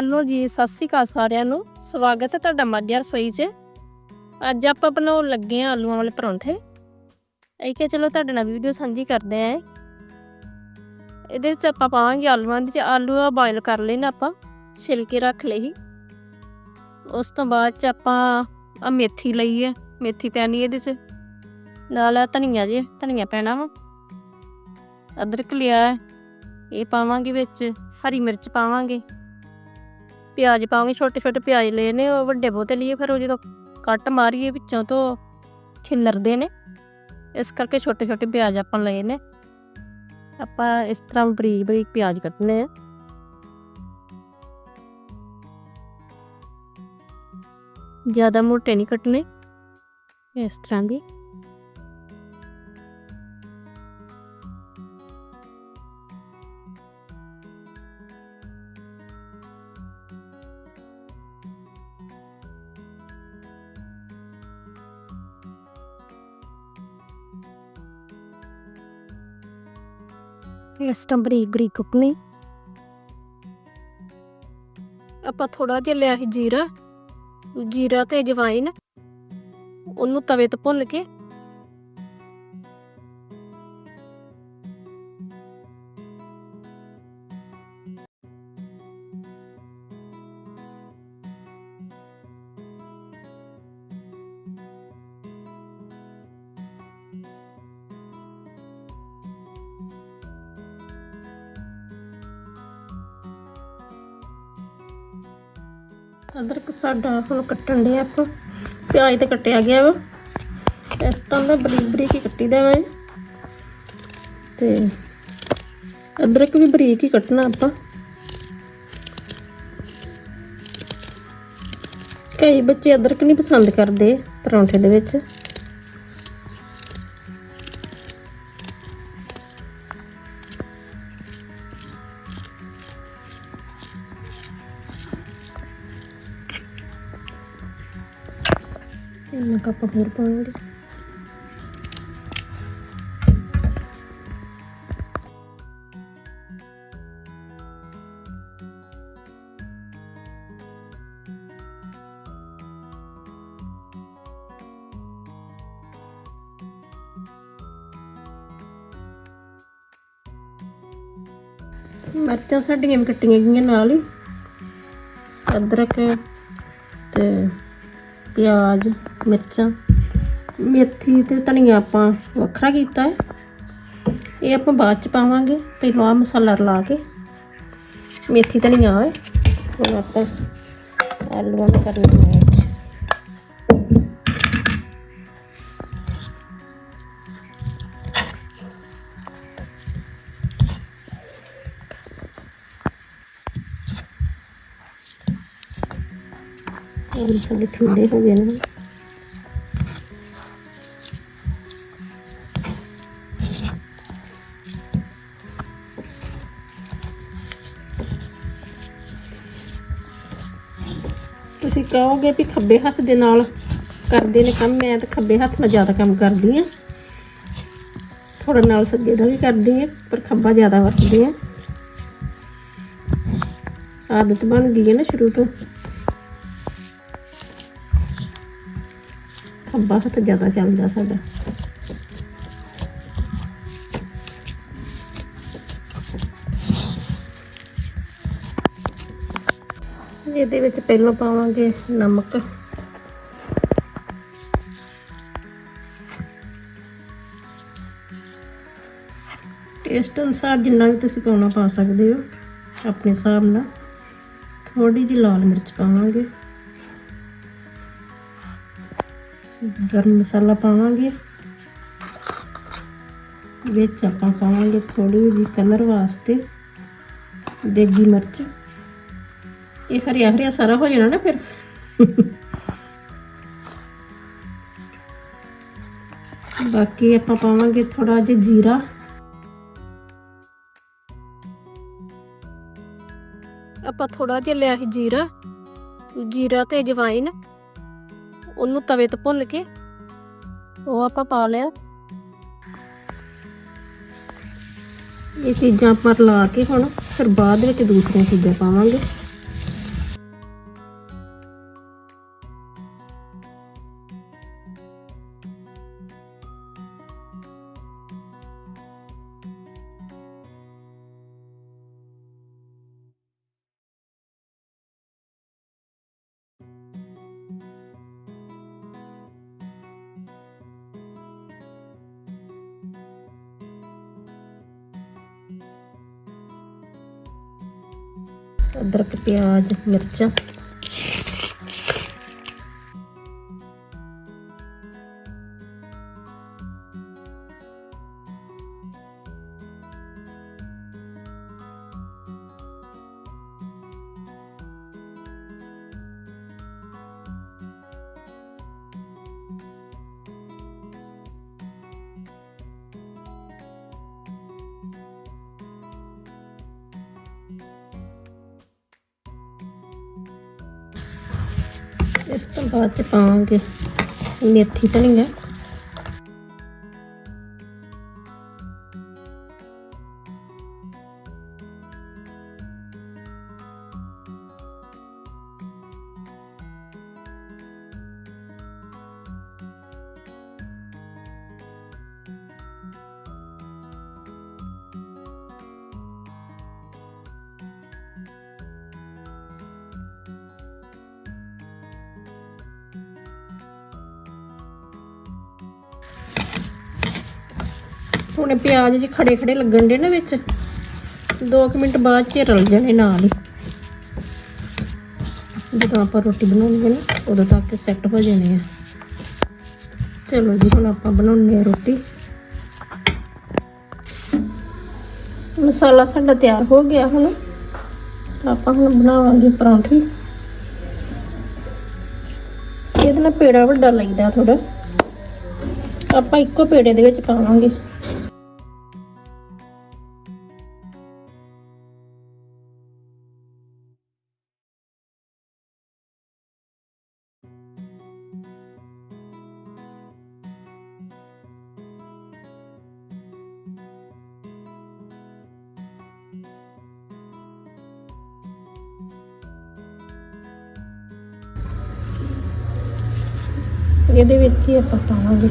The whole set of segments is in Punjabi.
ਹੈਲੋ ਜੀ, ਸਤਿ ਸ਼੍ਰੀ ਅਕਾਲ ਸਾਰਿਆਂ ਨੂੰ। ਸਵਾਗਤ ਹੈ ਤੁਹਾਡਾ ਮਾਝਾ ਰਸੋਈ 'ਚ। ਅੱਜ ਆਪਾਂ ਬਣਾਉਣ ਲੱਗੇ ਹਾਂ ਆਲੂਆਂ ਵਾਲੇ ਪਰੌਂਠੇ। ਇਹ ਕਿ ਚਲੋ ਤੁਹਾਡੇ ਨਾਲ ਵੀਡੀਓ ਸਾਂਝੀ ਕਰਦੇ ਆਂ ਇਹਦੇ ਵਿੱਚ ਆਪਾਂ ਪਾਵਾਂਗੇ ਆਲੂਆਂ ਦੀ ਆਲੂ ਆ ਬਾਇਲ ਕਰ ਲੈਣਾ ਆਪਾਂ ਛਿਲ ਕੇ ਰੱਖ ਲਈ ਉਸ ਤੋਂ ਬਾਅਦ ਚ ਆਪਾਂ ਆ ਮੇਥੀ ਲਈ ਹੈ, ਮੇਥੀ ਪੈਣੀ ਇਹਦੇ 'ਚ। ਨਾਲ ਧਨੀਆ ਜੇ, ਧਨੀਆ ਪੈਣਾ ਵਾ। ਅਦਰਕ ਲਿਆ ਇਹ ਪਾਵਾਂਗੇ ਵਿੱਚ, ਹਰੀ ਮਿਰਚ ਪਾਵਾਂਗੇ। ਪਿਆਜ਼ ਪਾਵਾਂਗੇ ਛੋਟੇ ਛੋਟੇ ਪਿਆਜ਼ ਲਏ ਨੇ ਉਹ ਵੱਡੇ ਬਹੁਤੇ ਲਈਏ ਫਿਰ ਉਹ ਜਦੋਂ ਕੱਟ ਮਾਰੀਏ ਵਿੱਚੋਂ ਤੋਂ ਖਿਲਰਦੇ ਨੇ ਇਸ ਕਰਕੇ ਛੋਟੇ ਛੋਟੇ ਪਿਆਜ਼ ਆਪਾਂ ਲਏ ਨੇ ਆਪਾਂ ਇਸ ਤਰ੍ਹਾਂ ਬਰੀਕ ਬਰੀਕ ਪਿਆਜ਼ ਕੱਟਨੇ ਆ ਜ਼ਿਆਦਾ ਮੋਟੇ ਨਹੀਂ ਕੱਟਨੇ ਇਸ ਤਰ੍ਹਾਂ ਦੀ ਇਸ ਤਰ੍ਹਾਂ ਬਰੀਕ ਬਰੀਕ ਕੱਟਣੀ ਆਪਾਂ ਥੋੜਾ ਜਿਹਾ ਲਿਆ ਸੀ ਜੀਰਾ। ਜੀਰਾ ਤੇ ਜਵਾਇਨ ਉਹਨੂੰ ਤਵੇ ਤੇ ਭੁੰਨ ਕੇ ਅਦਰਕ ਸਾਡਾ ਹੁਣ ਕੱਟਣ ਦੇ ਆਪਾਂ। ਪਿਆਜ਼ ਤੇ ਕੱਟਿਆ ਗਿਆ ਵਾ। ਇਸ ਤਰ੍ਹਾਂ ਦਾ ਬਰੀਕ ਬਰੀਕ ਹੀ ਕੱਟੀ ਦਾ ਵਾ ਇਹ। ਤੇ ਅਦਰਕ ਵੀ ਬਰੀਕ ਹੀ ਕੱਟਣਾ ਆਪਾਂ। ਕਈ ਬੱਚੇ ਅਦਰਕ ਨਹੀਂ ਪਸੰਦ ਕਰਦੇ ਪਰੌਂਠੇ ਦੇ ਵਿੱਚ। ਇੰਨਾ ਕੱਪ ਹੋਰ ਪਾਵਾਂਗੇ ਮਿਰਚਾਂ ਸਾਡੀਆਂ ਵੀ ਕੱਟੀਆਂ ਗਈਆਂ ਨਾਲ ਹੀ ਅਦਰਕ ਤੇ ਪਿਆਜ਼ ਮਿਰਚਾਂ। ਮੇਥੀ ਤੇ ਧਨੀਆ ਆਪਾਂ ਵੱਖਰਾ ਕੀਤਾ ਹੈ। ਇਹ ਆਪਾਂ ਬਾਅਦ ਚ ਪਾਵਾਂਗੇ। ਪਹਿਲਾਂ ਆਹ ਮਸਾਲਾ ਰਲਾ ਕੇ ਮੇਥੀ, ਧਨੀਆ ਹੈ। ਹੁਣ ਆਪਾਂ ਆਲੂਆਂ ਨੂੰ ਕਰਨਾ ਹੈ ਇਹ ਸਾਡੇ ਠੰਡੇ ਹੋ ਗਏ ਨੇ। ਤੁਸੀਂ ਕਹੋਗੇ ਵੀ ਖੱਬੇ ਹੱਥ ਦੇ ਨਾਲ ਕਰਦੇ ਨੇ ਕੰਮ, ਮੈਂ ਤਾਂ ਖੱਬੇ ਹੱਥ ਨਾਲ ਜ਼ਿਆਦਾ ਕੰਮ ਕਰਦੀ ਆ ਥੋੜਾ ਨਾਲ ਸੱਜੇ ਦਾ ਵੀ ਕਰਦੀ ਆ ਪਰ ਖੱਬਾ ਜ਼ਿਆਦਾ ਵਰਤਦੀ ਆ ਆਦਤ ਬਣ ਗਈ ਹੈ ਨਾ ਸ਼ੁਰੂ ਤੋਂ। ਖੱਬਾ ਹੱਥ ਜ਼ਿਆਦਾ ਚੱਲਦਾ ਸਾਡਾ। ਇਹਦੇ ਵਿੱਚ ਪਹਿਲਾਂ ਪਾਵਾਂਗੇ ਨਮਕ। ਟੇਸਟ ਅਨੁਸਾਰ ਜਿੰਨਾ ਵੀ ਤੁਸੀਂ ਪਾਉਣਾ ਪਾ ਸਕਦੇ ਹੋ, ਆਪਣੇ ਹਿਸਾਬ ਨਾਲ। ਥੋੜੀ ਜਿਹੀ ਲਾਲ ਮਿਰਚ ਪਾਵਾਂਗੇ। ਗਰਮ ਮਸਾਲਾ ਪਾਵਾਂਗੇ। ਵਿੱਚ ਆਪਾਂ ਪਾਵਾਂਗੇ ਥੋੜੀ ਜਿਹੀ ਕਲਰ ਵਾਸਤੇ ਦੇਗੀ ਮਿਰਚ। ਇਹ ਹਰਿਆ ਹਰਿਆ ਸਾਰਾ ਹੋ ਜਾਣਾ ਨਾ ਫਿਰ। ਬਾਕੀ ਆਪਾਂ ਪਾਵਾਂਗੇ ਥੋੜਾ ਜਿਹਾ ਜੀਰਾ। ਆਪਾਂ ਥੋੜਾ ਜਿਹਾ ਲਿਆ ਸੀ ਜੀਰਾ। ਜੀਰਾ ਤੇ ਜਵਾਇਨ ਉਹਨੂੰ ਤਵੇ ਤੇ ਭੁੰਨ ਕੇ ਉਹ ਆਪਾਂ ਪਾ ਲਿਆ। ਇਹ ਚੀਜ਼ਾਂ ਆਪਾਂ ਲਾ ਕੇ ਹੁਣ ਫਿਰ ਬਾਅਦ ਵਿੱਚ ਦੂਸਰੀਆਂ ਚੀਜ਼ਾਂ ਪਾਵਾਂਗੇ। ਅਦਰਕ ਪਿਆਜ਼ ਮਿਰਚਾਂ। ਇਸ ਤੋਂ ਬਾਅਦ ਚ ਪਾਵਾਂਗੇ। ਮੇਥੀ ਧਨੀਆ ਹੁਣੇ ਪਿਆਜ਼ ਜੀ ਖੜੇ ਖੜੇ ਲੱਗਣ ਦੇ ਨਾ ਵਿੱਚ। 2 ਮਿੰਟ ਬਾਅਦ ਚ ਰਲ ਜਾਣੇ ਨਾਲ ਹੀ। ਜਦੋਂ ਆਪਾਂ ਰੋਟੀ ਬਣਾਉਣੀ ਹੈ ਨਾ, ਉਦੋਂ ਤੱਕ ਸੈੱਟ ਹੋ ਜਾਣੇ ਆ ਚਲੋ ਜੀ, ਹੁਣ ਆਪਾਂ ਬਣਾਉਣੀ ਆ ਰੋਟੀ। ਮਸਾਲਾ ਸਾਡਾ ਤਿਆਰ ਹੋ ਗਿਆ ਹੁਣ। ਆਪਾਂ ਹੁਣ ਬਣਾਵਾਂਗੇ ਪਰੌਂਠੀ। ਇਹਦੇ ਨਾਲ ਪੇੜਾ ਵੱਡਾ ਲੱਗਦਾ ਥੋੜਾ ਆਪਾਂ ਇੱਕੋ ਪੇੜੇ ਦੇ ਵਿੱਚ ਪਾਵਾਂਗੇ। ਇਹਦੇ ਵਿੱਚ ਹੀ ਆਪਾਂ ਪਾਵਾਂਗੇ।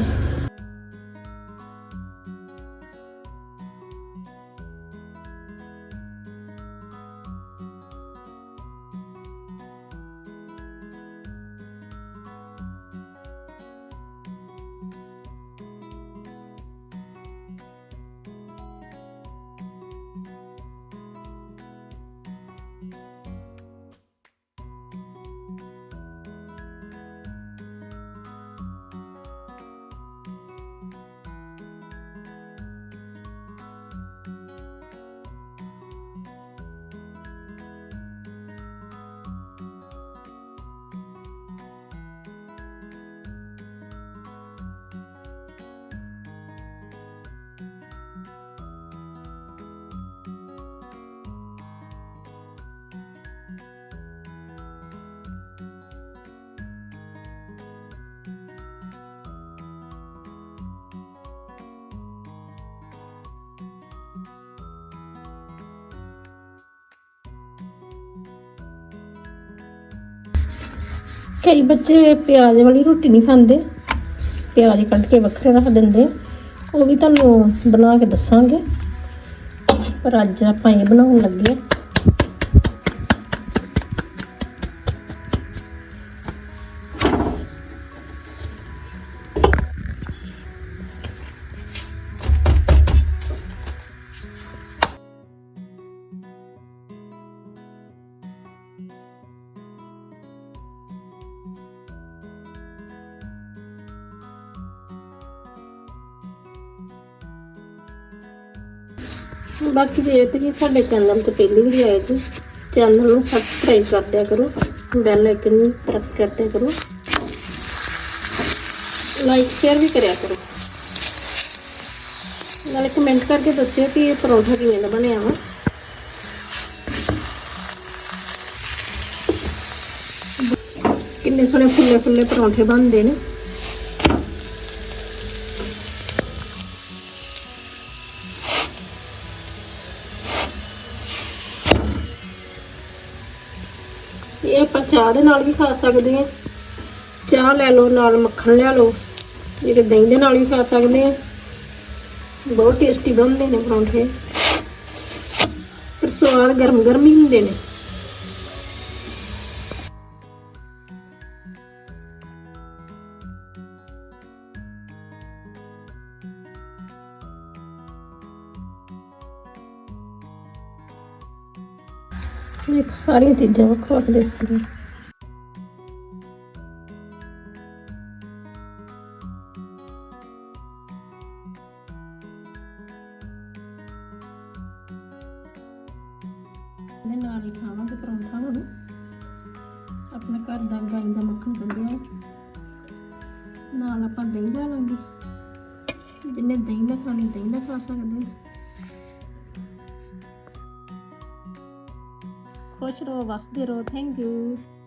ਕਈ ਬੱਚੇ ਪਿਆਜ਼ ਵਾਲੀ ਰੋਟੀ ਨਹੀਂ ਖਾਂਦੇ। ਪਿਆਜ਼ ਕੱਢ ਕੇ ਵੱਖਰੇ ਰੱਖ ਦਿੰਦੇ। ਉਹ ਵੀ ਤੁਹਾਨੂੰ ਬਣਾ ਕੇ ਦੱਸਾਂਗੇ। ਪਰ ਅੱਜ ਆਪਾਂ ਇਹ ਬਣਾਉਣ ਲੱਗੇ ਬਾਕੀ ਜੇ ਤੁਸੀਂ ਸਾਡੇ ਚੈਨਲ ਤੇ ਪਹਿਲੀ ਵੀ ਆਏ ਜੀ, ਚੈਨਲ ਨੂੰ ਸਬਸਕ੍ਰਾਈਬ ਕਰ ਦਿਆ ਕਰੋ ਬੈਲ ਆਈਕਨ ਨੂੰ ਪ੍ਰੈਸ ਕਰ ਦਿਆ ਕਰੋ। ਲਾਈਕ ਸ਼ੇਅਰ ਵੀ ਕਰਿਆ ਕਰੋ। ਨਾਲੇ ਕਮੈਂਟ ਕਰਕੇ ਦੱਸਿਓ ਕਿ ਇਹ ਪਰੌਂਠਾ ਕਿਵੇਂ ਦਾ ਬਣਿਆ ਵਾ। ਕਿੰਨੇ ਸੋਹਣੇ ਫੁੱਲੇ ਫੁੱਲੇ ਪਰੌਂਠੇ ਬਣਦੇ ਨੇ। ਇਹ ਆਪਾਂ ਚਾਹ ਦੇ ਨਾਲ ਵੀ ਖਾ ਸਕਦੇ ਹਾਂ। ਚਾਹ ਲੈ ਲਓ, ਨਾਲ ਮੱਖਣ ਲੈ ਲਓ। ਜਿਹੜੇ ਦਹੀਂ ਦੇ ਨਾਲ ਵੀ ਖਾ ਸਕਦੇ ਹਾਂ। ਬਹੁਤ ਟੇਸਟੀ ਬਣਦੇ ਨੇ ਪਰੌਂਠੇ। ਪਰ ਸਵਾਦ ਗਰਮ ਗਰਮ ਹੀ ਹੁੰਦੇ ਨੇ। ਵੇਖ ਸਾਰੀਆਂ ਚੀਜ਼ਾਂ ਵੱਖ ਵੱਖ ਦਿਸਦੀਆਂ ਦੇ ਨਾਲ ਹੀ ਖਾਵਾਂਗੇ ਪਰੌਂਠਾ ਹੁਣ ਆਪਣੇ ਘਰ ਦਾ ਗਾਂ ਦਾ ਮੱਖਣ ਕੱਢਿਆ। ਨਾਲ ਆਪਾਂ ਦਹੀਂ ਪਾ ਲਾਂਗੇ ਜਿੰਨੇ ਦਹੀਂ ਨਾ ਖਾਣੀ, ਦਹੀਂ ਨਾ ਖਾ ਸਕਦੇ for watching. Wasdero. Thank you.